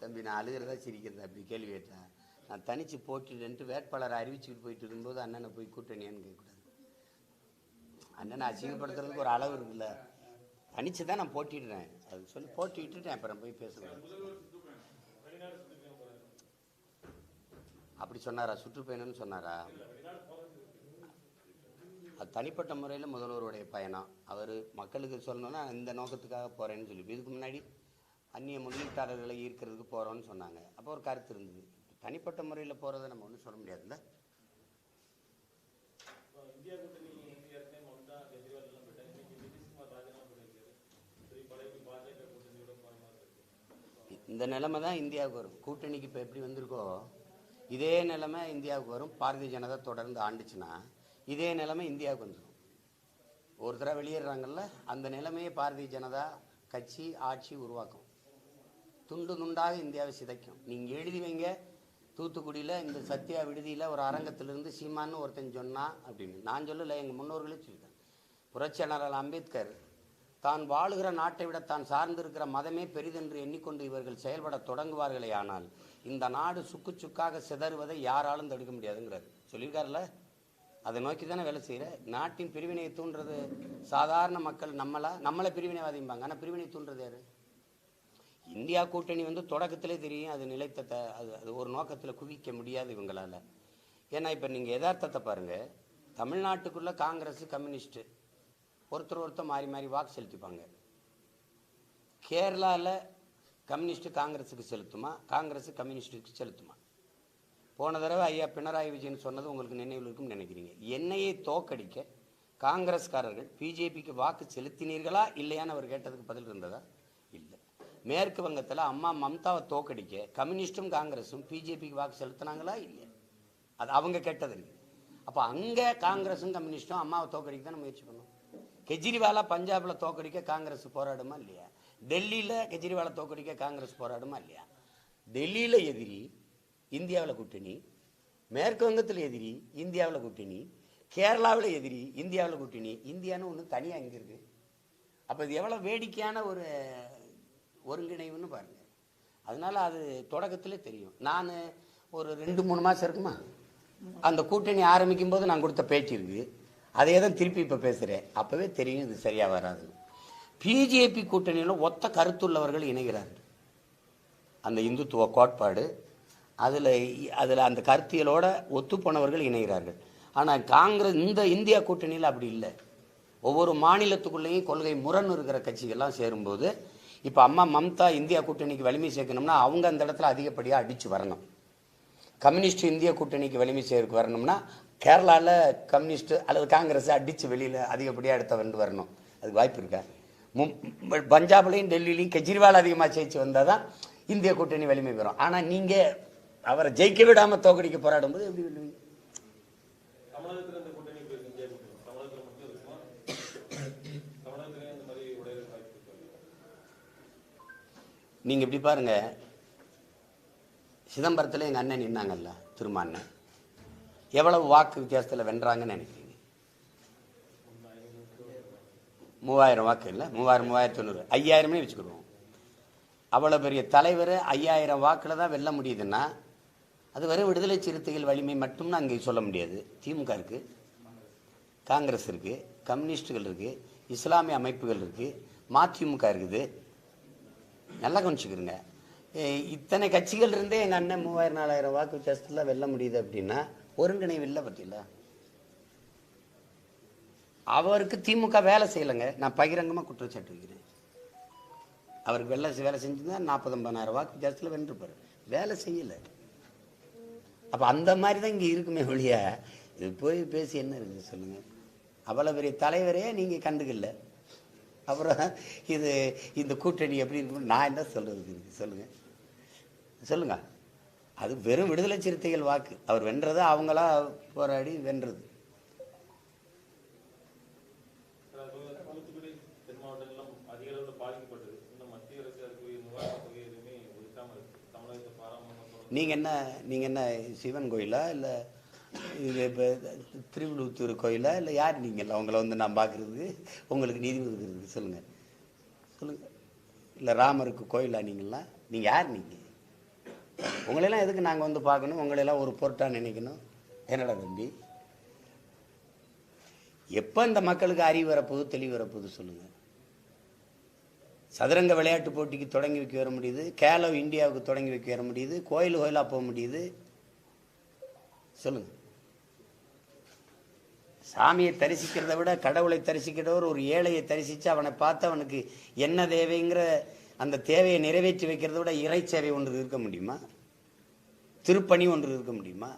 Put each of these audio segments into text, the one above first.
தம்பி நான் அழுகிறதா சிரிக்கிறதா அப்படி கேள்வி கேட்டேன். நான் தனிச்சு போட்டுட்டு வேட்பாளரை அறிவிச்சுக்கிட்டு போயிட்டு இருக்கும்போது அண்ணனை போய் கூட்டணியான்னு கேட்கக்கூடாது. அண்ணனை அசிங்கப்படுத்துறதுக்கு ஒரு அளவு இருக்குல்ல. தனிச்சு தான் நான் போட்டிடுறேன். அது சொல்லி போட்டிட்டுட்டேன் அப்புறம் போய் பேசுகிறேன் அப்படி சொன்னாரா? சுற்றுப்பயணம்னு சொன்னாரா? அது தனிப்பட்ட முறையில் முதல்வருடைய பயணம். அவர் மக்களுக்கு சொல்லணும்னா இந்த நோக்கத்துக்காக போகிறேன்னு சொல்லி. இதுக்கு முன்னாடி அந்நிய முதலீட்டாளர்களை ஈர்க்கிறதுக்கு போகிறோன்னு சொன்னாங்க. அப்போ ஒரு கருத்து இருந்தது. தனிப்பட்ட முறையில் போகிறத நம்ம ஒன்றும் சொல்ல முடியாதுல்ல இந்த நிலைமை தான் இந்தியாவுக்கு வரும். கூட்டணிக்கு இப்போ எப்படி வந்திருக்கோ இதே நிலைமை இந்தியாவுக்கு வரும். பாரதிய ஜனதா தொடர்ந்து ஆண்டுச்சுன்னா இதே நிலைமை இந்தியாவுக்கு வந்துடும் ஒரு தடவை வெளியேறாங்கல்ல அந்த நிலைமையை பாரதிய ஜனதா கட்சி ஆட்சி உருவாக்கும். துண்டு துண்டாக இந்தியாவை சிதைக்கும். நீங்கள் எழுதி வைங்க. தூத்துக்குடியில் இந்த சத்யா விடுதியில் ஒரு அரங்கத்திலிருந்து சீமான்னு ஒருத்தன் சொன்னான் அப்படின்னு. நான் சொல்லலை எங்கள் முன்னோர்களே சொல்லிட்டேன் புரட்சியாளர் அம்பேத்கர் தான் வாழுகிற நாட்டை விட தான் சார்ந்திருக்கிற மதமே பெரிதென்று எண்ணிக்கொண்டு இவர்கள் செயல்பட தொடங்குவார்களே ஆனால் இந்த நாடு சுக்கு சுக்காக சிதறுவதை யாராலும் தடுக்க முடியாதுங்கிறது சொல்லியிருக்காருல்ல? அதை நோக்கி தானே வேலை செய்கிற நாட்டின் பிரிவினையை தூண்டுறது சாதாரண மக்கள் நம்மளா? நம்மளை பிரிவினைவாதிம்பாங்க ஆனால் பிரிவினை தூண்டுறது யாரு? இந்தியா கூட்டணி வந்து தொடக்கத்திலே தெரியும். அது நிலைத்தத்தை அது அது ஒரு நோக்கத்தில் குவிக்க முடியாது இவங்களால். ஏன்னா இப்போ நீங்கள் யதார்த்தத்தை பாருங்கள் தமிழ்நாட்டுக்குள்ளே காங்கிரஸ் கம்யூனிஸ்ட்டு. ஒருத்தர் ஒருத்தர் மாறி மாறி வாக்கு செலுத்திப்பாங்க. கேரளாவில் கம்யூனிஸ்ட் காங்கிரஸுக்கு செலுத்துமா? காங்கிரஸ் கம்யூனிஸ்டுக்கு செலுத்துமா? போன தடவை ஐயா பினராயி விஜயன் சொன்னது உங்களுக்கு நினைவில் இருக்கும்னு நினைக்கிறீங்க. என்னையை தோக்கடிக்க காங்கிரஸ்காரர்கள் பிஜேபிக்கு வாக்கு செலுத்தினீர்களா? இல்லையான்னு அவர் கேட்டதுக்கு பதில் இருந்ததா? இல்லை. மேற்கு வங்கத்தில் அம்மா மம்தாவை தோக்கடிக்க கம்யூனிஸ்டும் காங்கிரஸும் பிஜேபிக்கு வாக்கு செலுத்தினாங்களா? இல்லையா அது அவங்க கேட்டது அப்போ அங்கே காங்கிரஸும் கம்யூனிஸ்டும் அம்மாவை தோக்கடிக்க தான் முயற்சி பண்ணோம். கெஜ்ரிவாலா பஞ்சாபில் தோக்கடிக்க காங்கிரஸ் போராடுமா இல்லையா? டெல்லியில் கெஜ்ரிவாலை தோக்கடிக்க காங்கிரஸ் போராடுமா இல்லையா? டெல்லியில் எதிரி இந்தியாவில் கூட்டணி மேற்கு வங்கத்தில் எதிரி இந்தியாவில் கூட்டணி கேரளாவில் எதிரி இந்தியாவில் கூட்டணி இந்தியான்னு ஒன்று தனியாக இங்கே இருக்கு. அப்போ இது எவ்வளோ வேடிக்கையான ஒரு ஒருங்கிணைவுன்னு பாருங்கள் அதனால் அது தொடக்கத்திலே தெரியும். நான் ஒரு ரெண்டு மூணு மாதம் இருக்குமா? அந்த கூட்டணி ஆரம்பிக்கும் போது நான் கொடுத்த பேச்சு இருக்குது அதே தான் திருப்பி இப்போ பேசுகிறேன் அப்போவே தெரியும் இது சரியாக வராது. பிஜேபி கூட்டணியில் ஒத்த கருத்துள்ளவர்கள் இணைகிறார்கள். அந்த இந்துத்துவ கோட்பாடு அதில் அதில் அந்த கருத்தியலோட ஒத்துப்போனவர்கள் இணைகிறார்கள். ஆனால் காங்கிரஸ் இந்த இந்தியா கூட்டணியில் அப்படி இல்லை. ஒவ்வொரு மாநிலத்துக்குள்ளேயும் கொள்கை முரண் இருக்கிற கட்சிகள்லாம் சேரும்போது இப்போ அம்மா மம்தா இந்தியா கூட்டணிக்கு வலிமை சேர்க்கணும்னா அவங்க அந்த இடத்துல அதிகப்படியாக அடித்து வரணும். கம்யூனிஸ்ட் இந்திய கூட்டணிக்கு வலிமை சேர்க்க வரணும்னா கேரளாவில் கம்யூனிஸ்ட் அல்லது காங்கிரஸ் அடித்து வெளியில் அதிகப்படியாக எடுத்த வந்து வரணும். அதுக்கு வாய்ப்பு இருக்கா? மும் பஞ்சாப்லையும் டெல்லியிலையும் கெஜ்ரிவால் அதிகமாக ஜெயிச்சு வந்தால் தான் இந்திய கூட்டணி வலிமை பெறும். ஆனால் நீங்கள் அவரை ஜெயிக்க விடாமல் தோக்கடிக்க போராடும்போது எப்படி வெல்லுவீங்க? நீங்கள் இப்படி பாருங்க. சிதம்பரத்தில் எங்கள் அண்ணன் நின்னாங்கல்ல திரும்ப அண்ணன் எவ்வளவு வாக்கு வித்தியாசத்தில் வென்றாங்கன்னு நினைக்கிறீங்க? மூவாயிரம் வாக்கு இல்லை? மூவாயிரம் மூவாயிரத்தி தொண்ணூறு. ஐயாயிரமே வச்சுக்கிடுவோம். அவ்வளோ பெரிய தலைவர் ஐயாயிரம் வாக்கில் தான் வெல்ல முடியுதுன்னா அது வரை விடுதலை சிறுத்தைகள் வலிமை மட்டும்னு அங்கே சொல்ல முடியாது. திமுக இருக்குது காங்கிரஸ் இருக்குது கம்யூனிஸ்டுகள் இருக்குது இஸ்லாமிய அமைப்புகள் இருக்குது மதிமுக இருக்குது. நல்லா கவனிச்சுக்கிறங்க இத்தனை கட்சிகள் இருந்தே எங்கள் அண்ணன் மூவாயிரம் நாலாயிரம் வாக்கு வித்தியாசத்தில் வெல்ல முடியுது அப்படின்னா ஒருங்கிணைவு இல்லை பற்றியில அவருக்கு திமுக வேலை செய்யலைங்க. நான் பகிரங்கமாக குற்றச்சாட்டு வைக்கிறேன் அவருக்கு வெள்ள வேலை செஞ்சிருந்தா நாற்பது ஐம்பதாயிரம் வாக்கு வித்தியாசத்தில் வென்றுப்பார். வேலை செய்யலை. அப்போ அந்த மாதிரி தான் இங்கே இருக்குமே ஒழிய இது போய் பேசி என்ன இருக்குது சொல்லுங்கள் அவ்வளோ பெரிய தலைவரே நீங்கள் கண்டுக்கல. அப்புறம் இது இந்த கூட்டணி எப்படி இருக்கும் நான் என்ன சொல்கிறதுக்கு சொல்லுங்கள் சொல்லுங்கள் அது வெறும் விடுதலை சிறுத்தைகள் வாக்கு. அவர் வென்றது அவங்களா போராடி வென்றது. நீங்கள் என்ன நீங்கள் என்ன சிவன் கோயிலா இல்லை இது இப்போ திருவிழுத்தூர் கோயிலா இல்லை யார் நீங்கள் அவங்கள வந்து நான் பார்க்குறதுக்கு உங்களுக்கு நீதி ஒதுக்குறதுக்கு சொல்லுங்கள் சொல்லுங்கள் இல்லை ராமருக்கு கோயிலா நீங்களாம் நீங்கள் யார் நீங்கள் உங்களெல்லாம் எதுக்கு நாங்கள் வந்து பார்க்கணும்? உங்களெல்லாம் ஒரு பொருட்டாக நினைக்கணும்? என்னடா தம்பி? எப்போ இந்த மக்களுக்கு அறிவு வரப்போகுது தெளிவு வரப்போகுது சொல்லுங்கள் சதுரங்க விளையாட்டு போட்டிக்கு தொடங்கி வைக்க வர முடியுது கேலோ இந்தியாவுக்கு தொடங்கி வைக்க வர முடியுது கோயில் கோயிலாக போக முடியுது. சொல்லுங்கள் சாமியை தரிசிக்கிறத விட கடவுளை தரிசிக்கிறவர் ஒரு ஏழையை தரிசித்து அவனை பார்த்து அவனுக்கு என்ன தேவைங்கிற அந்த தேவையை நிறைவேற்றி வைக்கிறத விட இறை சேவை ஒன்று இருக்க முடியுமா? திருப்பணி ஒன்று இருக்க முடியுமா?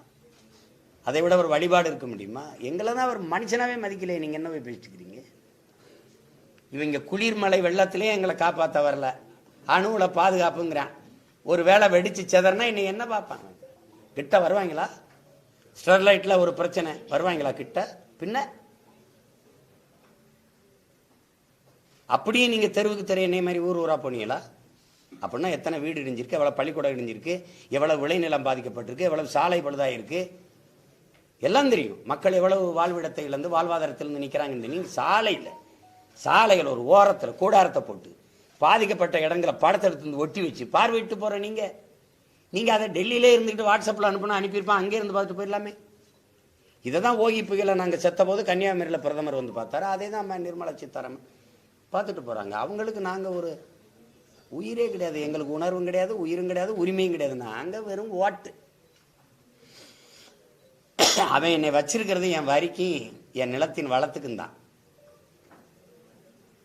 அதை விட ஒரு வழிபாடு இருக்க முடியுமா? எங்களை தான் அவர் மனுஷனாகவே மதிக்கலையே. நீங்கள் என்ன போய் பேசிட்டுக்கிறீங்க இவங்க குளிர்மலை வெள்ளத்திலே எங்களை காப்பாற்ற வரல. அணுவில் பாதுகாப்புங்கிறான். ஒரு வேளை வெடிச்சு செதறனா இன்னைக்கு என்ன பார்ப்பாங்க கிட்ட வருவாங்களா? ஸ்டெர்லைட்டில் ஒரு பிரச்சனை. வருவாங்களா கிட்ட? பின்ன? அப்படியே நீங்கள் தெருவுக்கு தெரிய என்னை மாதிரி ஊர் ஊராக போனீங்களா? அப்படின்னா எத்தனை வீடு இடிஞ்சிருக்கு எவ்வளோ பள்ளிக்கூடம் இடிஞ்சிருக்கு எவ்வளவு விளைநிலம் பாதிக்கப்பட்டிருக்கு எவ்வளவு சாலை பழுதாயிருக்கு. எல்லாம் தெரியும். மக்கள் எவ்வளவு வாழ்விடத்தை இழந்து வாழ்வாதாரத்திலிருந்து நிற்கிறாங்கன்னு தெரியும். சாலையில் சாலைகள் ஒரு ஓரத்தில் கூடாரத்தை போட்டு பாதிக்கப்பட்ட இடங்களை படத்தை எடுத்து வந்து ஒட்டி வச்சு பார்வையிட்டு போகிற நீங்கள் நீங்கள் அதை டெல்லியிலே இருந்துக்கிட்டு வாட்ஸ்அப்பில் அனுப்பினா அனுப்பியிருப்பான் அங்கே இருந்து பார்த்துட்டு போயிடலாமே. இதை தான் ஓகி புயலை நாங்கள் செத்த போது கன்னியாகுமரியில் பிரதமர் வந்து பார்த்தாரு. அதே தான் நிர்மலா சீதாராமன் பார்த்துட்டு போகிறாங்க அவங்களுக்கு நாங்கள் ஒரு உயிரே கிடையாது எங்களுக்கு உணர்வும் கிடையாது உயிரும் கிடையாது உரிமையும் கிடையாது. நாங்கள் வெறும் ஓட்டு. அவன் என்னை வச்சிருக்கிறது என் வரிக்கும் என் நிலத்தின் வளத்துக்கும் தான்.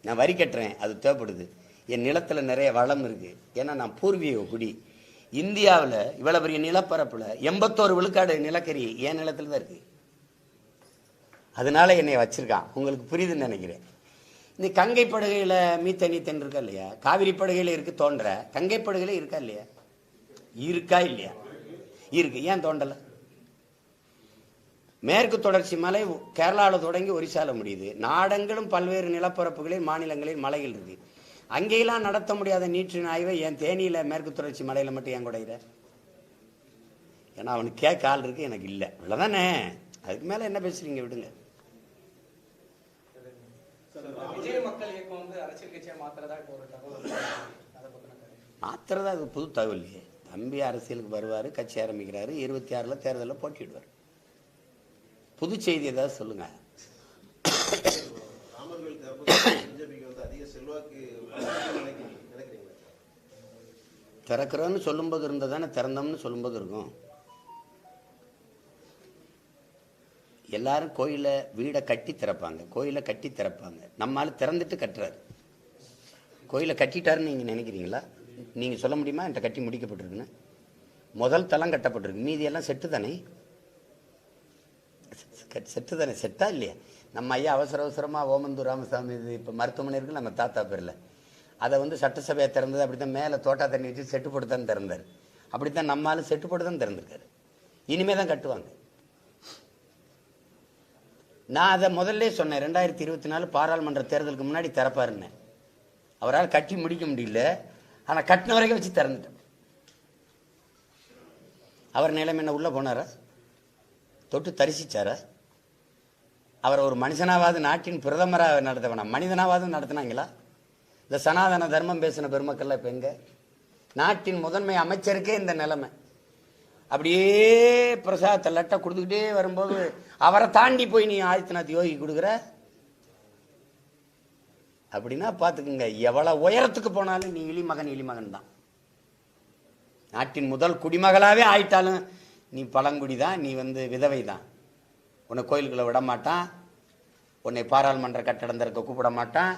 நான் வரி கட்டுறேன் அது தேவைப்படுது. என் நிலத்தில் நிறைய வளம் இருக்கு. ஏன்னா நான் பூர்வீக குடி. இந்தியாவில் இவ்வளோ பெரிய நிலப்பரப்பில் எண்பத்தோரு விழுக்காடு நிலக்கரி என் நிலத்தில் தான் இருக்கு. அதனால என்னை வச்சிருக்கான். உங்களுக்கு புரியுதுன்னு நினைக்கிறேன். இந்த கங்கை படுகையில் மீத்தனி தென் இருக்கா இல்லையா? காவிரி படுகையில் இருக்கு தோன்ற. கங்கை படுகையில் இருக்கா இல்லையா? இருக்கா இல்லையா? இருக்கு. ஏன் தோண்டலை? மேற்கு தொடர்ச்சி மலை கேரளாவில் தொடங்கி ஒரிசால முடியுது. நாடங்களும் பல்வேறு நிலப்பரப்புகளில் மாநிலங்களில் மலைகள் இருக்கு. அங்கேயெல்லாம் நடத்த முடியாத நீற்றின் ஆய்வை என் தேனியில் மேற்கு தொடர்ச்சி மலையில் மட்டும் ஏன் குடையிற? ஏன்னா அவனுக்கு கேட்க ஆள் இருக்கு எனக்கு இல்லை. இவ்வளோதானே அதுக்கு மேலே என்ன பேசுறீங்க? விடுங்க. விஜய் மக்கள் இயக்கம் வந்து அரசியல் கட்சியா மாத்துறதா இப்போ ஒரு தகவல் இருக்கு. அதை பத்தின கருத்து. மாத்திரதா அது புது தகவல் இல்லையே. தம்பி அரசியலுக்கு வருவார் கட்சி ஆரம்பிக்கிறாரு இருபத்தி ஆறில் தேர்தலில் போட்டியிடுவார். புது செய்தி ஏதாவது சொல்லுங்க. திறக்கிறோன்னு சொல்லும்போது இருந்தால் தானே திறந்தோம்னு சொல்லும்போது இருக்கும். எல்லாரும் கோயிலை வீடை கட்டி திறப்பாங்க. கோயிலை கட்டி திறப்பாங்க. நம்மால் திறந்துட்டு கட்டுறாரு. கோயிலை கட்டிட்டாருன்னு நீங்கள் நினைக்கிறீங்களா? நீங்கள் சொல்ல முடியுமா? என்கிட்ட கட்டி முடிக்கப்பட்டிருக்குன்னு. முதல் தளம் கட்டப்பட்டிருக்கு. மீதி எல்லாம் செட்டு தானே? செட்டு தானே? செட்டா இல்லையா? நம்ம ஐயா அவசர அவசரமாக ஓமந்தூர் ராமசாமி இது இப்போ மருத்துவமனை இருக்கு நம்ம தாத்தா பேரில். அதை வந்து சட்டசபையை திறந்தது அப்படி தான் மேலே தோட்டா தண்ணி வச்சு செட்டு போட்டு தான் திறந்தார். அப்படி தான் நம்மளாலும் செட்டு போட்டு தான் திறந்திருக்காரு. இனிமே தான் கட்டுவாங்க. நான் அதை முதல்ல சொன்னேன் ரெண்டாயிரத்தி இருபத்தி நாலு பாராளுமன்ற தேர்தலுக்கு முன்னாடி திறப்பாருன்னு. அவரால் கட்டி முடிக்க முடியல. ஆனால் கட்டின வரைக்கும் வச்சு திறந்துட்டேன். அவர் நிலைமை என்ன உள்ளே போனாரா? தொட்டு தரிசிச்சாரா? அவர் ஒரு மனுஷனாவது நாட்டின் பிரதமராக நடத்தவனா? மனிதனாவது நடத்தினாங்களா? இந்த சனாதன தர்மம் பேசின பெருமக்கள்லாம் இப்போ எங்கே? நாட்டின் முதன்மை அமைச்சருக்கே இந்த நிலைமை. அப்படியே பிரசாதத்தை லட்டை கொடுத்துக்கிட்டே வரும்போது அவரை தாண்டி போய் நீ ஆதித்யநாத் யோகி கொடுக்குற? அப்படின்னா பார்த்துக்குங்க எவ்வளோ உயரத்துக்கு போனாலும் நீ இளிமகன் இளிமகன் தான். நாட்டின் முதல் குடிமகளாகவே ஆயிட்டாலும் நீ பழங்குடி தான் நீ வந்து விதவை தான் உன்னை கோயிலுக்குள்ள விட மாட்டான் உன்னை பாராளுமன்ற கட்டடம் திறக்க கூப்பிட மாட்டான்.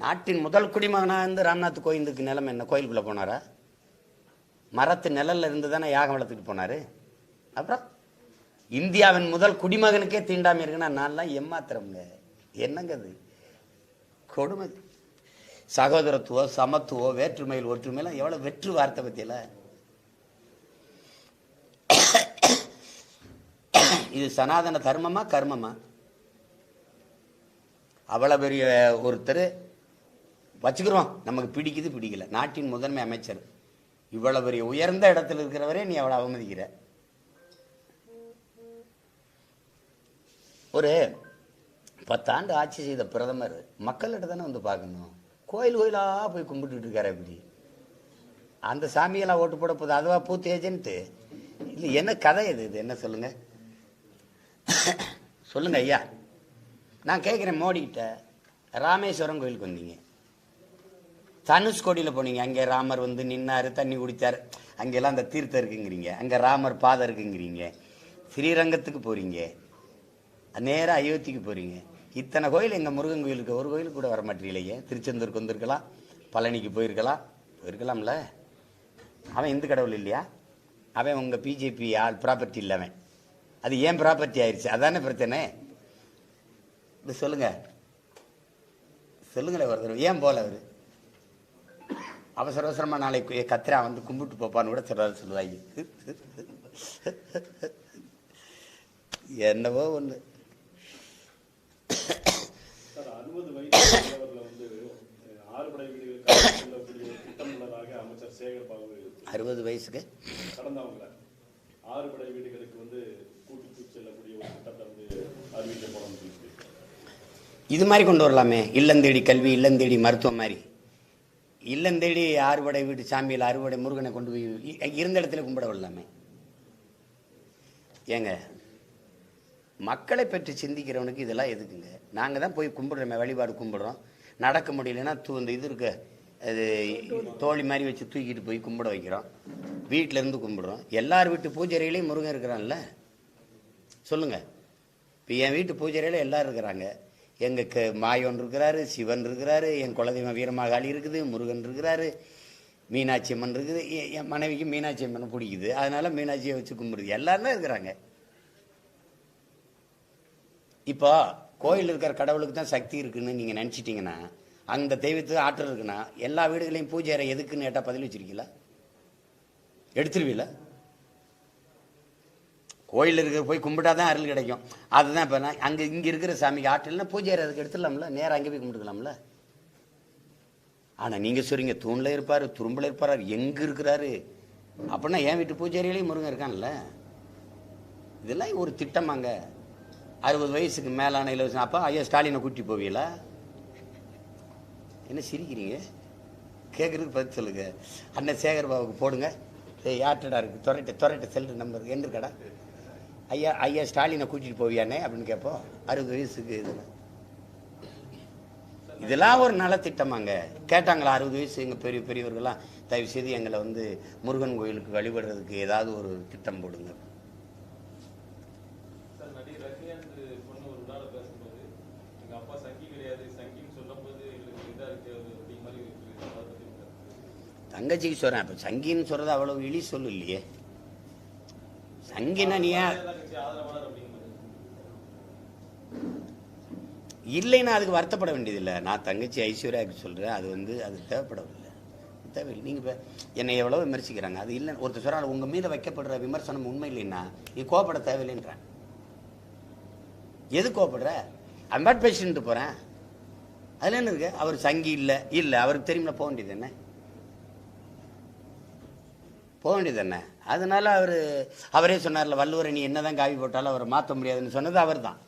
நாட்டின் முதல் குடிமகனாக இருந்து ராம்நாத் கோயிலுக்கு நிலம் என்ன? கோயிலுக்குள்ளே போனாரா? மரத்து நிழல்ல இருந்து தானே யாகம் வளர்த்துட்டு போனாரு? அப்புறம் இந்தியாவின் முதல் குடிமகனுக்கே தீண்டாமல் இருக்குன்னா நான்லாம் ஏமாத்துறவங்க என்னங்க அது கொடுமை. சகோதரத்துவம் சமத்துவம் வேற்றுமையில் ஒற்றுமையெல்லாம் எவ்வளோ வெற்று வார்த்தை பற்றியில் இது சனாதன தர்மமா கர்மமா? அவ்வளோ பெரிய ஒருத்தர் வச்சுக்கிறோம். நமக்கு பிடிக்குது பிடிக்கல. நாட்டின் முதன்மை அமைச்சர். இவ்வளோ பெரிய உயர்ந்த இடத்துல இருக்கிறவரே நீ அவ்வளோ அவமதிக்கிற. ஒரு பத்தாண்டு ஆட்சி செய்த பிரதமர் மக்கள்கிட்ட தானே வந்து பார்க்கணும். கோயில் கோயிலாக போய் கும்பிட்டுட்டு இருக்காரு இப்படி? அந்த சாமியெல்லாம் ஓட்டு போட போகுது அதுவா பூத்து ஏஜென்ட்டு? இல்லை என்ன கதை இது? இது என்ன சொல்லுங்க? சொல்லுங்க ஐயா. நான் கேட்குறேன் மோடிக்கிட்ட ராமேஸ்வரம் கோயிலுக்கு வந்தீங்க. தனுஷ்கோடியில் போனீங்க. அங்கே ராமர் வந்து நின்னார் தண்ணி குடித்தார். அங்கெல்லாம் அந்த தீர்த்தம் இருக்குங்கிறீங்க. அங்கே ராமர் பாதை இருக்குங்கிறீங்க. ஸ்ரீரங்கத்துக்கு போகிறீங்க நேராக அயோத்திக்கு போகிறீங்க இத்தனை கோயில் எங்கள் முருகன் கோயிலுக்கு ஒரு கோயிலுக்கு கூட வரமாட்டீங்களே? திருச்செந்தூருக்கு வந்திருக்கலாம் பழனிக்கு போயிருக்கலாம். போயிருக்கலாம்ல? அவன் இந்து கடவுள் இல்லையா? அவன் உங்கள் பிஜேபி ஆள் ப்ராப்பர்ட்டி இல்லை அவன் அது ஏன் ப்ராப்பர்ட்டி ஆயிடுச்சு அதானே பிரச்சனை? இது சொல்லுங்கள் சொல்லுங்களேன் ஒருத்தர். ஏன் போகல அவரு? அவசர அவசரமாக நாளைக்கு கத்திரா வந்து கும்பிட்டு போப்பான்னு கூட சொல்கிறாரு சொல்லுவாங்க. என்னவோ ஒன்று அறுபது வயசுக்கு? கடந்தவங்கள ஆறுபடை வீடுகளுக்கு வந்து கூட்டுக்கு செல்லக்கூடிய ஒரு திட்டத்தை வந்து சொல்லி இது மாதிரி கொண்டு வரலாமே. இல்லந்தேடி கல்வி இல்லந்தேடி மருத்துவம் மாதிரி. இல்லந்தேடி ஆறுபடை வீட்டு சாமியில் அறுபடை முருகனை கொண்டு போய் இருந்த இடத்துல கும்பிட விடலாமே ஏங்க? மக்களை பற்றி சிந்திக்கிறவனுக்கு இதெல்லாம் எதுக்குங்க? நாங்கள் தான் போய் கும்பிடுறோமே வழிபாடு கும்பிடுறோம். நடக்க முடியலன்னா தூ இந்த இது இருக்க அது தோழி மாதிரி வச்சு தூக்கிட்டு போய் கும்பிட வைக்கிறோம். வீட்டிலேருந்து கும்பிடுறோம். எல்லார் வீட்டு பூஜைகளையும் முருகன் இருக்கிறான்ல? சொல்லுங்கள் இப்போ என் வீட்டு பூஜையில எல்லாரும் இருக்கிறாங்க. எங்கள் க மாயோன் இருக்கிறாரு சிவன் இருக்கிறாரு என் குலதெய்வம் வீரமாகாளி இருக்குது முருகன் இருக்கிறாரு மீனாட்சி அம்மன் இருக்குது. என் மனைவிக்கு மீனாட்சி அம்மன் பிடிக்குது. அதனால மீனாட்சியை வச்சு கும்பிடுது. எல்லாரும் இருக்கிறாங்க. இப்போ கோயில் இருக்கிற கடவுளுக்கு தான் சக்தி இருக்குன்னு நீங்கள் நினச்சிட்டிங்கன்னா அந்த தெய்வத்துக்கு ஆற்றல் இருக்குன்னா எல்லா வீடுகளையும் பூஜை அறை எதுக்குன்னு கேட்டால் பதில் வச்சிருக்கீங்களா? எடுத்துருவீல கோயில் இருக்க போய் கும்பிட்டா தான் அருள் கிடைக்கும். அதுதான் இப்போ நான் அங்கே இங்கே இருக்கிற சாமிக்கு ஆற்றல்னா பூஜை அறை அதுக்கு எடுத்துடலாம்ல? நேராக அங்கே போய் கும்பிட்டுக்கலாம்ல? ஆனால் நீங்கள் சொல்கிறீங்க தூணில் இருப்பார் துரும்பில் இருப்பார் எங்கே இருக்கிறாரு? அப்படின்னா என் வீட்டு பூஜை அறையிலையும் முருகன் இருக்கான்ல? இதெல்லாம் ஒரு திட்டமாங்க அறுபது வயசுக்கு மேலான இலவசம் அப்போ ஐயா ஸ்டாலினை கூட்டி போவீங்களா? என்ன சிரிக்கிறீங்க? கேட்குறதுக்கு பதில் சொல்லுங்க. அண்ணன் சேகர் பாபுக்கு போடுங்க. ஏய் யார்ட்டடா இருக்கு? துறைட்ட துறைட்ட செல்ற நம்பர் எங்க இருக்கடா ஐயா ஐயா ஸ்டாலினை கூட்டிட்டு போவியானே அப்படின்னு கேட்போம். அறுபது வயசுக்கு இதில் இதெல்லாம் ஒரு நலத்திட்டமாங்க. கேட்டாங்களா அறுபது வயசு எங்கள் பெரிய பெரியவர்கள்லாம்? தயவு செய்து எங்களை வந்து முருகன் கோயிலுக்கு வழிபடுறதுக்கு ஏதாவது ஒரு திட்டம் போடுங்க சார் நடிகர் ரஜினிகாந்த் பொண்ணு ஒரு விழாவில் பேசும்போது எங்க அப்பா சங்கி கிடையாது சங்கின்னு சொல்லும்போது எங்களுக்கு இதா இருக்கு அது அப்படிங்கிற மாதிரி இருக்கு. அதை பத்தி உங்க கருத்து? தங்கச்சிக்கு சொல்கிறேன் இப்போ சங்கின்னு சொல்கிறது அவ்வளோ இழி சொல்லு இல்லையே. சங்கினா நீ இல்லைன்னா அதுக்கு வருத்தப்பட வேண்டியதில்லை. நான் தங்கச்சி ஐஸ்வர்யாவுக்கு சொல்கிறேன் அது வந்து அது தேவைப்படவில்லை. தேவையில்லை. நீங்கள் இப்போ என்னை எவ்வளோ விமர்சிக்கிறாங்க. அது இல்லை. ஒருத்தர் சொல்கிறாங்க உங்கள் மீது வைக்கப்படுற விமர்சனம் உண்மை இல்லைன்னா நீ கோபப்பட தேவையில்லைன்றான் எது கோபப்படுற அம்பாட் பேஷண்ட்டு போகிறேன் அதில் என்ன இருக்கு அவர் சங்கி இல்லை. இல்லை அவருக்கு தெரியுமில்ல போக வேண்டியது என்ன? போக வேண்டியது என்ன அதனால் அவர் அவரே சொன்னார்ல வள்ளுவரை நீ என்னதான் காவி போட்டாலும் அவரை மாற்ற முடியாதுன்னு சொன்னது அவர் தான்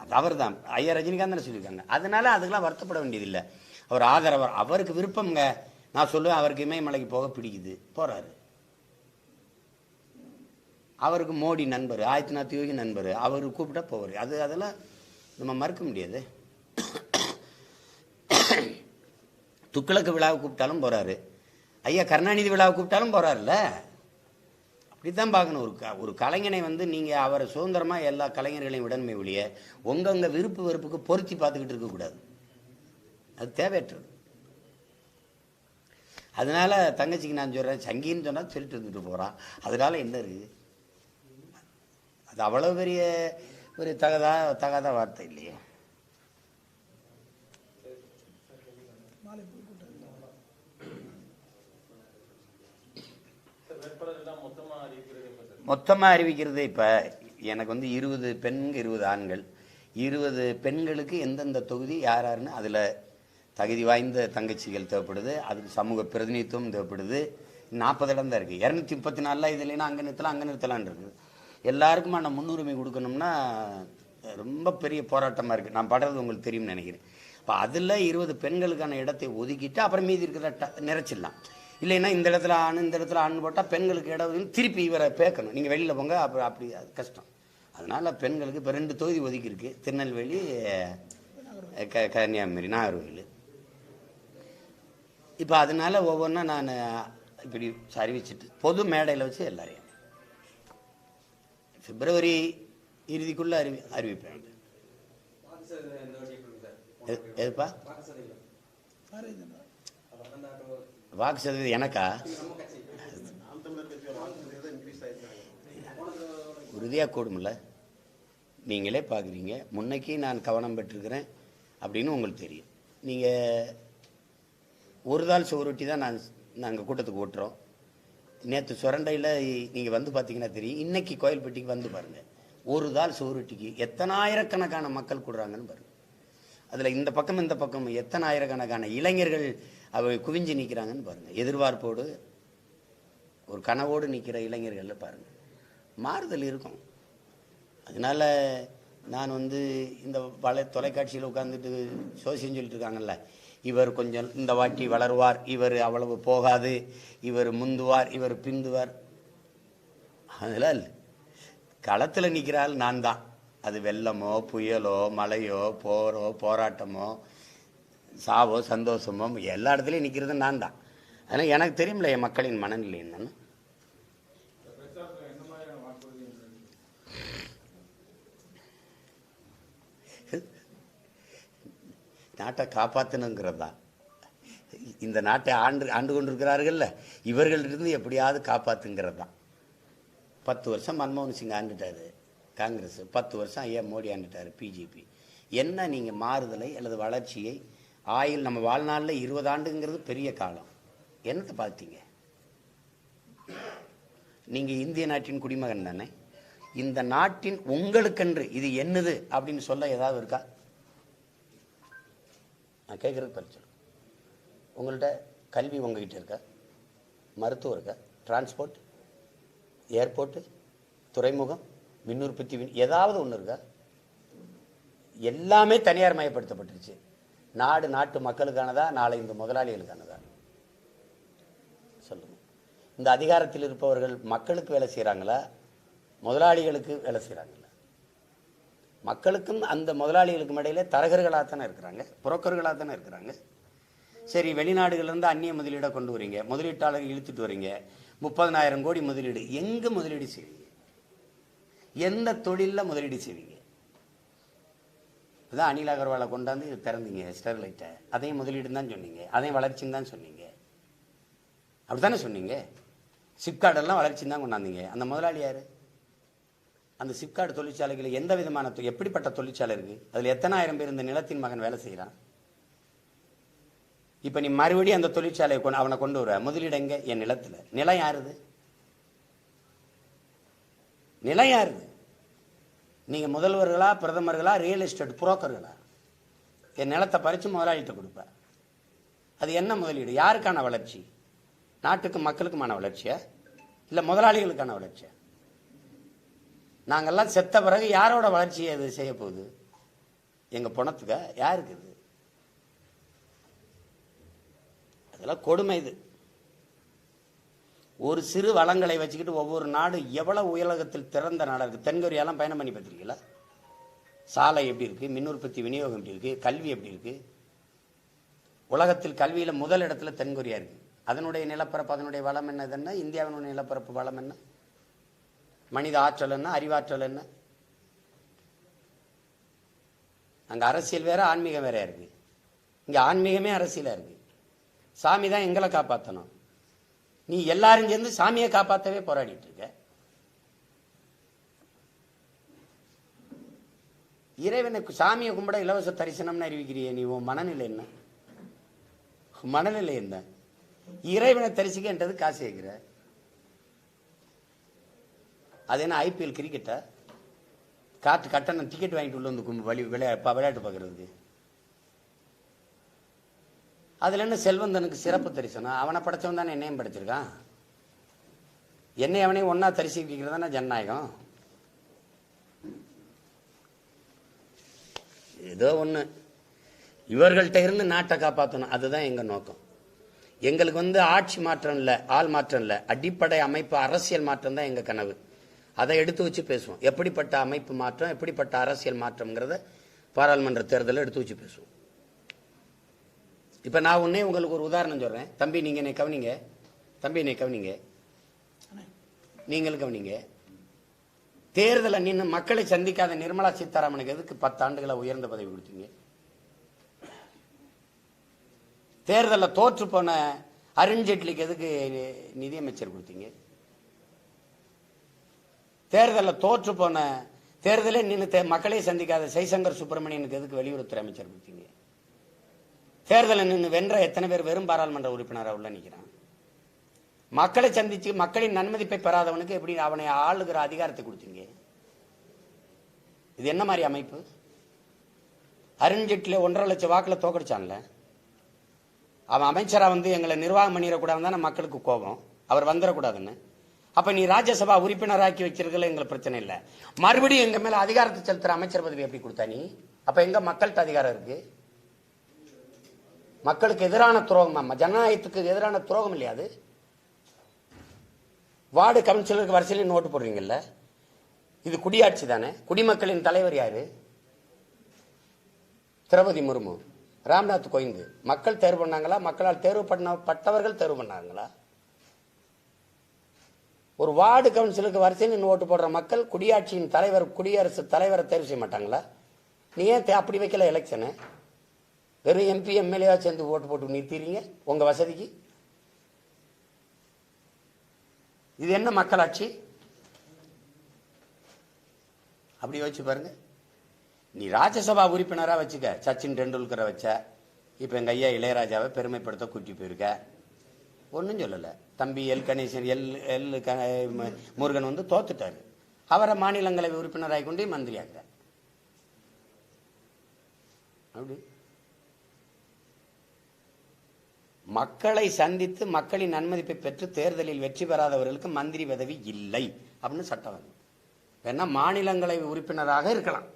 அது அவர் தான் ஐயா ரஜினிகாந்த் சொல்லியிருக்காங்க. அதனால் அதுக்கெல்லாம் வருத்தப்பட வேண்டியதில்லை. அவர் ஆதரவர் அவருக்கு விருப்பம்ங்க. நான் சொல்லுவேன் அவருக்கு இமயமலைக்கு போக பிடிக்குது. போகிறாரு அவருக்கு மோடி நண்பர் ஆதித்யநாத் யோகி நண்பர் அவர் கூப்பிட்டா போவார். அது அதெல்லாம் நம்ம மறுக்க முடியாது. துக்ளக்கு விழாவை கூப்பிட்டாலும் போகிறாரு ஐயா கருணாநிதி விழாவை கூப்பிட்டாலும் போறாருல்ல? அப்படித்தான் பார்க்கணும். ஒரு க- ஒரு கலைஞனை வந்து நீங்கள் அவரை சுதந்திரமாக எல்லா கலைஞர்களையும் விடணுமே ஒழிய உங்கவுங்க விருப்பு வெறுப்புக்கு பொருத்தி பார்த்துக்கிட்டு இருக்கக்கூடாது அது தேவையற்றது. அதனால தங்கச்சிக்கு நான் சொல்கிறேன் சங்கின்னு சொன்னால் சொல்லிட்டு இருந்துட்டு போகிறான் அதனால் என்ன இருக்குது அது அவ்வளோ பெரிய ஒரு தகதா தகாத வார்த்தை இல்லையே சார் வேட்பாளர் எல்லாம் மொத்தமா அறிவிக்கிறது எப்ப சார் மொத்தமாக அறிவிக்கிறது இப்போ எனக்கு வந்து இருபது பெண்கள் இருபது ஆண்கள். இருபது பெண்களுக்கு எந்தெந்த தொகுதி யார் யாருன்னு அதில் தகுதி வாய்ந்த தங்கச்சிகள் தேவைப்படுது அதுக்கு சமூக பிரதிநிதித்துவம் தேவைப்படுது. நாற்பது இடம் தான் இருக்குது இரநூத்தி முப்பத்தி நாலில் இது இல்லைன்னா அங்கே நிறுத்தலாம் அங்கே நிறுத்தலான் இருக்குது. எல்லாருக்குமான முன்னுரிமை கொடுக்கணும்னா ரொம்ப பெரிய போராட்டமாக இருக்குது நான் படுறது உங்களுக்கு தெரியும்னு நினைக்கிறேன். இப்போ அதில் இருபது பெண்களுக்கான இடத்தை ஒதுக்கிட்டு அப்புறம் மீதி இருக்கிற ட- நிறைச்சிடலாம். இல்லைன்னா இந்த இடத்துல ஆண் இந்த இடத்துல ஆண் போட்டால் பெண்களுக்கு இடம் திருப்பி இவரை பேக்கணும். நீங்கள் வெளியில் போங்க அப்புறம் அப்படி அது கஷ்டம். அதனால் பெண்களுக்கு இப்போ ரெண்டு தொகுதி ஒதுக்கியிருக்கு. திருநெல்வேலி க கன்னியாகுமரி நாகர்கோவில். இப்போ அதனால ஒவ்வொன்றா நான் இப்படி அறிவிச்சிட்டு பொது மேடையில் வச்சு எல்லாரையும் பிப்ரவரி இறுதிக்குள்ளே அறிவி அறிவிப்பேன். எதுப்பா வாக்கு சதவீதம் அது அந்த ஆட்டோ வாக்கு சதவீதம் எனக்கா? உறுதியாக கூடும்ல. நீங்களே பார்க்குறீங்க முன்னைக்கு நான் கவனம் பெற்றிருக்கிறேன் அப்படின்னு உங்களுக்கு தெரியும். நீங்கள் ஒரு தாள் சுவரொட்டி தான் நான் நாங்கள் கூட்டத்துக்கு ஓட்டுறோம். நேற்று சுரண்டையில் நீங்கள் வந்து பார்த்தீங்கன்னா தெரியும். இன்றைக்கி கோயில்பட்டிக்கு வந்து பாருங்கள் ஒரு தாள் சுவரொட்டிக்கு எத்தனாயிரக்கணக்கான மக்கள் கூடுறாங்கன்னு பாருங்கள் அதில் இந்த பக்கம் இந்த பக்கம் எத்தனை ஆயிரக்கணக்கான இளைஞர்கள் அவங்க குவிஞ்சு நிற்கிறாங்கன்னு பாருங்கள் எதிர்பார்ப்போடு ஒரு கனவோடு நிற்கிற இளைஞர்களில் பாருங்கள் மாறுதல் இருக்கும். அதனால நான் வந்து இந்த வலை தொலைக்காட்சியில் உட்காந்துட்டு சோசியம் சொல்லிட்டு இருக்காங்கல்ல இவர் கொஞ்சம் இந்த வாட்டி வளருவார் இவர் அவ்வளவு போகாது இவர் முந்துவார் இவர் பிந்துவார். அதனால் களத்தில் நிற்கிறாள் நான் தான். அது வெள்ளமோ புயலோ மழையோ போரோ போராட்டமோ சாவோ சந்தோஷமோ எல்லா இடத்துலையும் நிற்கிறது நான் தான். அதனால் எனக்கு தெரியும்ல என் மக்களின் மனநிலை என்னன்னு. நாட்டை காப்பாற்றணுங்கிறது தான் இந்த நாட்டை ஆண்டு ஆண்டு கொண்டிருக்கிறார்கள்ல இவர்களிருந்து எப்படியாவது காப்பாற்றுங்கிறது தான் பத்து வருஷம் மன்மோகன் சிங் ஆண்டுட்டாரு காங்கிரஸ். பத்து வருஷம் ஐயா மோடி ஆண்டுட்டாரு பிஜேபி என்ன நீங்கள் மாறுதலை அல்லது வளர்ச்சியை ஆயுள் நம்ம வாழ்நாளில் இருபது ஆண்டுங்கிறது பெரிய காலம். என்னத்தை பார்த்தீங்க நீங்கள் இந்திய நாட்டின் குடிமகன் தானே. இந்த நாட்டின் உங்களுக்கென்று இது என்னது அப்படின்னு சொல்ல ஏதாவது இருக்கா? நான் கேட்குறது பரிச்சு உங்கள்கிட்ட கல்வி உங்ககிட்ட இருக்கா? மருத்துவம் இருக்கா? டிரான்ஸ்போர்ட் ஏர்போர்ட்டு துறைமுகம் மின் உற்பத்தி ஏதாவது ஒன்று இருக்கா? எல்லாமே தனியார் மயப்படுத்தப்பட்டுருச்சு. நாடு நாட்டு மக்களுக்கானதா? நாளை இந்த முதலாளிகளுக்கானதா? சொல்லுங்க. இந்த அதிகாரத்தில் இருப்பவர்கள் மக்களுக்கு வேலை செய்கிறாங்களா முதலாளிகளுக்கு வேலை செய்கிறாங்களா மக்களுக்கும் அந்த முதலாளிகளுக்கும் இடையில தரகர்களாக தானே இருக்கிறாங்க? புரோக்கர்களாக தானே இருக்கிறாங்க? சரி வெளிநாடுகள்லேருந்து அந்நிய முதலீடை கொண்டு வரீங்க. முதலீட்டாளர்கள் இழுத்துட்டு வரீங்க. முப்பதனாயிரம் கோடி முதலீடு. எங்கே முதலீடு செய்வீங்க? எந்த தொழிலில் முதலீடு செய்வீங்க? இதான் அனில் அகர்வாலை கொண்டாந்து இது திறந்தீங்க ஸ்டெர்லைட்டை. அதையும் முதலீடுன்னு தான் சொன்னீங்க. அதையும் வளர்ச்சின்னு தான் சொன்னீங்க. அப்படி தானே சொன்னீங்க சிப்கார்டெல்லாம் வளர்ச்சின்னு தான் கொண்டாந்தீங்க. அந்த முதலாளி யார்? அந்த சிப்கார்டு தொழிற்சாலைகளில் எந்த விதமான எப்படிப்பட்ட தொழிற்சாலை இருக்குது அதில் எத்தனை ஆயிரம் பேர் இந்த நிலத்தின் மகன் வேலை செய்கிறான் இப்போ நீ மறுபடியும் அந்த தொழிற்சாலையை கொண்டு அவனை கொண்டு வர. முதலீடு எங்க? என் நிலத்தில். நிலம் யாருது? நிலம் யாருது? நீங்கள் முதல்வர்களா பிரதமர்களா ரியல் எஸ்டேட் புரோக்கர்களா? என் நிலத்தை பறித்து முதலாளிகிட்ட கொடுப்பேன் அது என்ன முதலீடு? யாருக்கான வளர்ச்சி? நாட்டுக்கு மக்களுக்குமான வளர்ச்சியா? இல்லை முதலாளிகளுக்கான வளர்ச்சியா? நாங்கள்லாம் செத்த பிறகு யாரோட வளர்ச்சியை அது செய்ய போகுது? எங்கள் பணத்துக்கா யாருக்கு இது? அதெல்லாம் கொடுமை இது. ஒரு சிறு வளங்களை வச்சுக்கிட்டு ஒவ்வொரு நாடு எவ்வளவு உலகத்தில் திறந்த நாடாக இருக்குது தென்கொரியாலாம் பயணம் பண்ணி பார்த்துருக்கீங்களா? சாலை எப்படி இருக்குது மின் உற்பத்தி விநியோகம் எப்படி இருக்குது கல்வி எப்படி இருக்குது உலகத்தில் கல்வியில் முதல் இடத்துல தென்கொரியா இருக்குது அதனுடைய நிலப்பரப்பு அதனுடைய வளம் என்னது என்ன? இந்தியாவினுடைய நிலப்பரப்பு வளம் என்ன? மனித ஆற்றல் என்ன? அறிவாற்றல் என்ன? அங்கே அரசியல் வேற ஆன்மீகம் வேற இருக்குது இங்கே ஆன்மீகமே அரசியலாக இருக்குது சாமி தான் எங்களை காப்பாற்றணும் நீ எல்லாரும் சேர்ந்து சாமியை காப்பாற்றவே போராடிட்டு இருக்க. இறைவனுக்கு சாமியை கும்பிட இலவச தரிசனம்னு அறிவிக்கிறியே நீ உன் மனநிலை என்ன? மனநிலை என்ன? இறைவனை தரிசிக்கன்றது காசு கேட்கிற. அது என்ன ஐபிஎல் கிரிக்கெட்டா காட்டு கட்டணம் டிக்கெட் வாங்கிட்டு உள்ள வந்து கும்பி- வழி விளையாட்டு பார்க்கறதுக்கு. அதில் என்ன செல்வந்தனுக்கு சிறப்பு தரிசனம். அவனை படைச்சவன் தானே என்னையும் படைச்சிருக்கான்? என்னை அவனையும் ஒன்றா தரிசிக்கிறது தானே ஜனநாயகம்? ஏதோ ஒன்று இவர்கள்ட்ட இருந்து நாட்டை காப்பாற்றணும் அதுதான் எங்கள் நோக்கம். எங்களுக்கு வந்து ஆட்சி மாற்றம் இல்லை ஆள் மாற்றம் இல்லை. அடிப்படை அமைப்பு அரசியல் மாற்றம் தான் எங்கள் கனவு. அதை எடுத்து வச்சு பேசுவோம். எப்படிப்பட்ட அமைப்பு மாற்றம் எப்படிப்பட்ட அரசியல் மாற்றம்ங்கிறத பாராளுமன்ற தேர்தலில் எடுத்து வச்சு பேசுவோம். இப்போ நான் உன்னே உங்களுக்கு ஒரு உதாரணம் சொல்கிறேன் தம்பி நீங்கள் என்னை கவனிங்க. தம்பி என்னை கவனிங்க. நீங்களும் கவனிங்க. தேர்தலில் நின்று மக்களை சந்திக்காத நிர்மலா சீதாராமனுக்கு எதுக்கு பத்து ஆண்டுகளை உயர்ந்த பதவி கொடுத்தீங்க? தேர்தலில் தோற்று போன அருண்ஜேட்லிக்கு எதுக்கு நிதியமைச்சர் கொடுத்தீங்க? தேர்தலில் தோற்று போன தேர்தலே நின்று மக்களே மக்களை சந்திக்காத ஜெய்சங்கர் சுப்பிரமணியனுக்கு எதுக்கு வெளியுறவுத்துறை அமைச்சர் கொடுத்தீங்க? தேர்தலில் நின்று வென்ற எத்தனை பேர் வெறும் பாராளுமன்ற உறுப்பினராக உள்ள நிற்கிறான் மக்களை சந்திச்சு மக்களின் நன்மதிப்பை பெறாதவனுக்கு எப்படி அவனை ஆளுகிற அதிகாரத்தை கொடுத்தீங்க? இது என்ன மாதிரி அமைப்பு? அருண்ஜேட்லி ஒன்றரை லட்சம் வாக்கில் தோக்கடிச்சான்ல. அவன் அமைச்சராக வந்து எங்களை நிர்வாகம் பண்ணிடக்கூடாது தானே மக்களுக்கு கோபம். அவர் வந்துடக்கூடாதுன்னு. அப்போ நீ ராஜ்யசபா உறுப்பினராக்கி வச்சிருக்கல எங்களுக்கு பிரச்சனை இல்லை. மறுபடியும் எங்கள் மேலே அதிகாரத்தை செலுத்துகிற அமைச்சர் பதவி எப்படி கொடுத்தா நீ? அப்போ எங்கே மக்கள்கிட்ட அதிகாரம் இருக்குது மக்களுக்கு எதிரான துரோகம் ஆமா ஜனநாயகத்துக்கு எதிரான துரோகம் இல்லையா அது? வார்டு கவுன்சிலருக்கு வரிசையில் ஓட்டு போடுறீங்கல்ல? இது குடியாட்சி தானே? குடிமக்களின் தலைவர் யாரு? திரௌபதி முர்மு. ராம்நாத் கோவிந்த். மக்கள் தேர்வு பண்ணாங்களா? மக்களால் தேர்வு பண்ணப்பட்டவர்கள் தேர்வு பண்ணாங்களா? ஒரு வார்டு கவுன்சிலுக்கு வரிசையில் நின்று ஓட்டு போடுற மக்கள் குடியாட்சியின் தலைவர் குடியரசு தலைவரை தேர்வு செய்ய மாட்டாங்களா? நீ ஏன் தே- அப்படி வைக்கல எலெக்ஷனு வெறும் எம்பி எம்எல்ஏவா சேர்ந்து ஓட்டு போட்டு நிறுத்திடுறீங்க. உங்க வசதிக்கு. இது என்ன மக்களாட்சி? அப்படி யோசிச்சு பாருங்க. நீ ராஜ்யசபா உறுப்பினராக வச்சுக்க. சச்சின் டெண்டுல்கரை வச்ச. இப்போ எங்கள் ஐயா இளையராஜாவை பெருமைப்படுத்த கூட்டி போயிருக்க. ஒன்றும் சொல்லலை. தம்பி எல் கணேசன் எல் எல் க- முருகன் வந்து தோத்துட்டாரு. அவரை மாநிலங்களவை உறுப்பினராக கொண்டே மந்திரியாக்குற. அப்படி. மக்களை சந்தித்து மக்களின் நன்மதிப்பை பெற்று தேர்தலில் வெற்றி பெறாதவர்களுக்கு மந்திரி பதவி இல்லை அப்படின்னு சட்டம் வந்து வேணா மாநிலங்களை உறுப்பினராக இருக்கலாம்.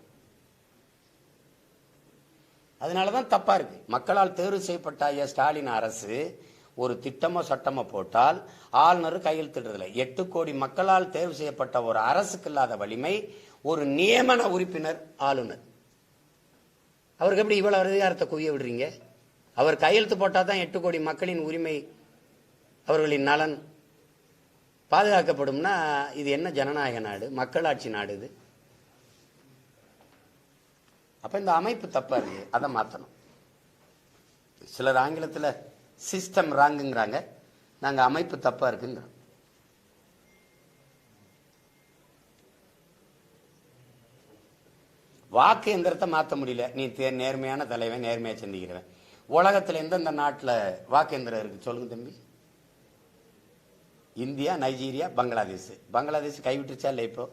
அதனால தான் தப்பா இருக்கு. மக்களால் தேர்வு செய்யப்பட்ட ஐயா ஸ்டாலின் அரசு ஒரு திட்டமோ சட்டமோ போட்டால் ஆளுநர் கையெழுத்திடுறதில்லை எட்டு கோடி மக்களால் தேர்வு செய்யப்பட்ட ஒரு அரசுக்கு இல்லாத வலிமை ஒரு நியமன உறுப்பினர் ஆளுநர். அவருக்கு எப்படி இவ்வளவு அதிகாரத்தை குவிய விடுறீங்க? அவர் கையெழுத்து போட்டால் தான் எட்டு கோடி மக்களின் உரிமை அவர்களின் நலன் பாதுகாக்கப்படும்னா இது என்ன ஜனநாயக நாடு? மக்களாட்சி நாடு இது. அப்போ இந்த அமைப்பு தப்பாக இருக்கு அதை மாற்றணும் சிலர் ஆங்கிலத்தில் சிஸ்டம் ராங்குங்கிறாங்க நாங்கள் அமைப்பு தப்பாக இருக்குங்கிறோம். வாக்கு எந்திரத்தை மாற்ற முடியல. நீ தே- நேர்மையான தலைவன் நேர்மையாக சிந்திக்கிறவன். உலகத்தில் எந்தெந்த நாட்டில் வாக்கேந்திரம் இருக்குது சொல்லுங்கள் தம்பி. India Nigeria Bangladesh. பங்களாதேஷ் கைவிட்டுருச்சா இல்லை இப்போ?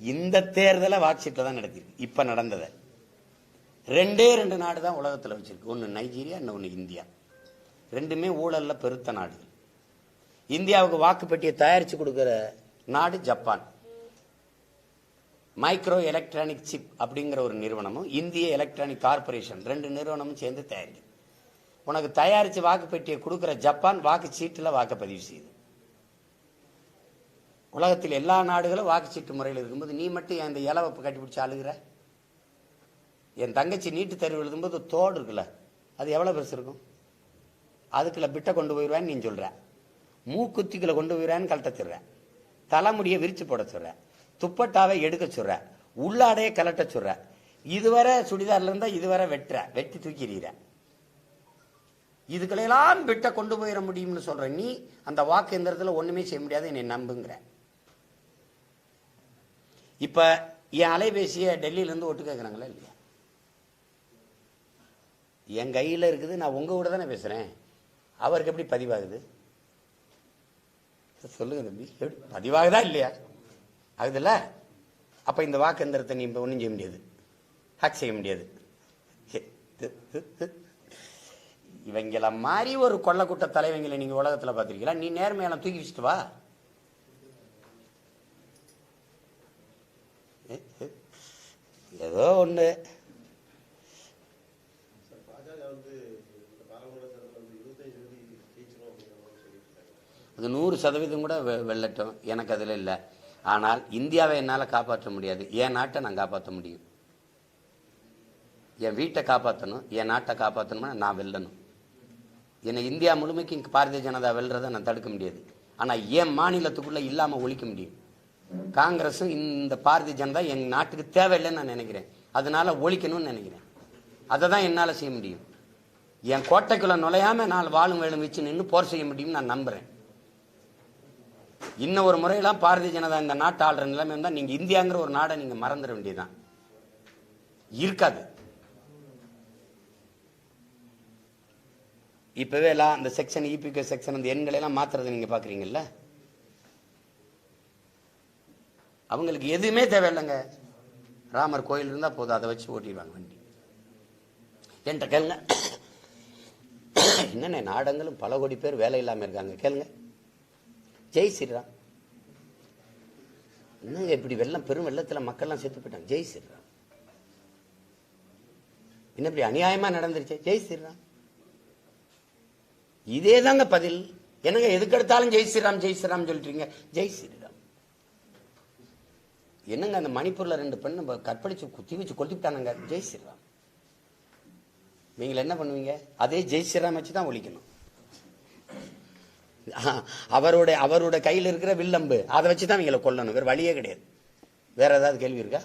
இந்த தேர்தலை வாட்ஸ்அப்ல தான் நடத்திருக்கு இப்போ நடந்ததை. ரெண்டே ரெண்டு நாடு தான் உலகத்தில் வச்சுருக்கு. ஒன்று நைஜீரியா இன்னொன்று இந்தியா. ரெண்டுமே ஊழலில் பெருத்த நாடுகள். இந்தியாவுக்கு வாக்குப்பெட்டியை தயாரித்து கொடுக்குற நாடு ஜப்பான். மைக்ரோ எலக்ட்ரானிக் சிப் அப்படிங்கிற ஒரு நிறுவனமும் இந்திய எலக்ட்ரானிக் கார்பரேஷன் ரெண்டு நிறுவனமும் சேர்ந்து தயாரிக்கும் உனக்கு தயாரிச்சு வாக்குப்பெட்டியை கொடுக்குற ஜப்பான் வாக்குச்சீட்டில் வாக்குப்பதிவு செய்யுது. உலகத்தில் எல்லா நாடுகளும் வாக்குச்சீட்டு முறையில் இருக்கும்போது நீ மட்டும் என் இந்த இலவை கட்டிப்பிடிச்சி அழுகிற? என் தங்கச்சி நீட்டு தேர்வு எழுதும்போது தோடு இருக்குல்ல அது எவ்வளோ பெருசு இருக்கும்? அதுக்குள்ள பிட்டை கொண்டு போயிடுவேன்னு நீ சொல்கிறேன் மூக்குத்திக்குள்ளே கொண்டு போயிடுவேன்னு கழட்ட சொல்ற. தலைமுடியை விரித்து போட சொல்ற. துப்பட்டாவை எடுக்க சொல்கிற உள்ளாடையை கலட்ட சொல்கிற இதுவரை சுடிதாரில் இருந்தால் இதுவரை வெட்டுற. வெட்டி தூக்கிடுற இதுக்களையெல்லாம் விட்ட கொண்டு போயிட முடியும்னு சொல்ற நீ அந்த வாக்கு எந்திரத்தில் ஒண்ணுமே செய்ய முடியாது என்னை நம்புங்கிற. இப்ப என் அலைபேசியை டெல்லியிலேருந்து ஒட்டு கேட்குறாங்களா இல்லையா? என் கையில் இருக்குது நான் உங்கள் கூட தானே பேசுகிறேன் அவருக்கு எப்படி பதிவாகுது? சொல்லுங்க தம்பி எப்படி பதிவாகுதா இல்லையா? ஆகுதுல்ல? அப்போ இந்த வாக்கு எந்திரத்தை நீ இப்போ ஒன்றும் செய்ய முடியாது. ஹேக் செய்ய முடியாது. இவங்கள மாதிரி ஒரு கொள்ளக்கூட்ட தலைவங்களை நீங்கள் உலகத்தில் பார்த்துருக்கீங்களா? நீ நேர்மையெல்லாம் தூக்கி வச்சுட்டு வா. ஏதோ ஒன்று அது நூறு சதவீதம் கூட வெள்ளட்டும் எனக்கு அதில் இல்லை. ஆனால் இந்தியாவை என்னால் காப்பாற்ற முடியாது. என் நாட்டை நான் காப்பாற்ற முடியும். என் வீட்டை காப்பாற்றணும் என் நாட்டை காப்பாற்றணும்னா நான் வெல்லணும். என்னை இந்தியா முழுமைக்கு இங்கே பாரதிய ஜனதா வெல்றதை நான் தடுக்க முடியாது. ஆனால் என் மாநிலத்துக்குள்ளே இல்லாமல் ஒழிக்க முடியும். காங்கிரஸும் இந்த பாரதிய ஜனதா என் நாட்டுக்கு தேவையில்லைன்னு நான் நினைக்கிறேன். அதனால ஒழிக்கணும்னு நினைக்கிறேன். அதை தான் என்னால் செய்ய முடியும். என் கோட்டைக்குள்ளே நுழையாமல் நான் வாழும் வேலும் வச்சு நின்று போர் செய்ய முடியும்னு நான் நம்புகிறேன் இன்னும் ஒரு முறையெல்லாம் பாரதிய ஜனதா இந்த நாட்டு ஆளுற நிலைமை இருந்தால் நீங்கள் இந்தியாங்கிற ஒரு நாடை நீங்கள் மறந்துட வேண்டியதுதான். இருக்காது. இப்பவே எல்லாம் அந்த செக்ஷன் இபிகே செக்ஷன் அந்த எண்களை எல்லாம் மாத்துறதை நீங்க பாக்குறீங்கல்ல? அவங்களுக்கு எதுவுமே தேவையில்லைங்க. ராமர் கோயில் இருந்தா போதும் அதை வச்சு ஓட்டிடுவாங்க வண்டி. என்கிட்ட கேளுங்க. என்னென்ன நாடங்களும் பல கோடி பேர் வேலை இல்லாம இருக்காங்க கேளுங்க. ஜெய் ஸ்ரீராம். என்னங்க இப்படி வெள்ளம் பெரும் வெள்ளத்துல மக்கள்லாம் செத்து போயிட்டாங்க? ஜெய் ஸ்ரீராம். என்ன இப்படி அநியாயமா நடந்துருச்சு. ஜெய் ஸ்ரீராம். இதே தாங்க பதில். என்னங்க எதுக்கு எடுத்தாலும் ஜெய் ஸ்ரீராம் ஜெய் ஸ்ரீராம் சொல்றீங்க? ஜெய் ஸ்ரீராம். என்னங்க அந்த மணிப்பூர்ல ரெண்டு பெண் கற்பழிச்சு குத்தி வச்சு கொளுத்திவிட்டானுங்க ஜெய் ஸ்ரீராம். நீங்க என்ன பண்ணுவீங்க? அதே ஜெய் ஸ்ரீராம் வச்சு தான் ஒழிக்கணும். அவரோட அவரோட கையில் இருக்கிற வில்லம்பு அதை வச்சு தான் இவங்களை கொல்லணும். வேற வழியே கிடையாது. வேற ஏதாவது கேள்வி இருக்கா?